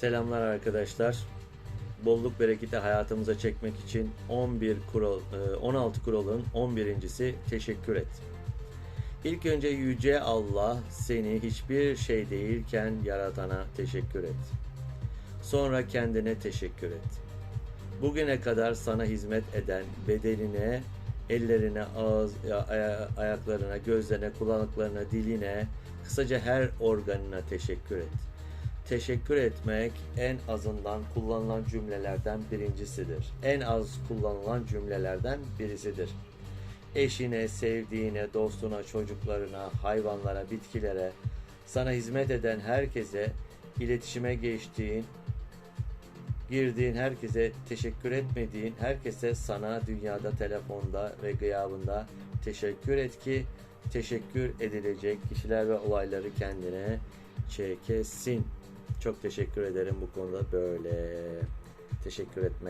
Selamlar arkadaşlar. Bolluk bereketi hayatımıza çekmek için 11 kural, e, 16 kuralın 11.si teşekkür et. İlk önce yüce Allah seni hiçbir şey değilken yaratana teşekkür et. Sonra kendine teşekkür et. Bugüne kadar sana hizmet eden bedenine, ellerine, ağız, aya- ayaklarına, gözlerine, kulaklarına, diline, kısaca her organına teşekkür et. Teşekkür etmek en azından kullanılan cümlelerden birincisidir. En az kullanılan cümlelerden birisidir. Eşine, sevdiğine, dostuna, çocuklarına, hayvanlara, bitkilere, sana hizmet eden herkese, iletişime geçtiğin, girdiğin herkese teşekkür etmediğin herkese sana dünyada telefonda ve gıyabında teşekkür et ki teşekkür edilecek kişiler ve olayları kendine çekesin. Çok teşekkür ederim bu konuda böyle teşekkür etmek.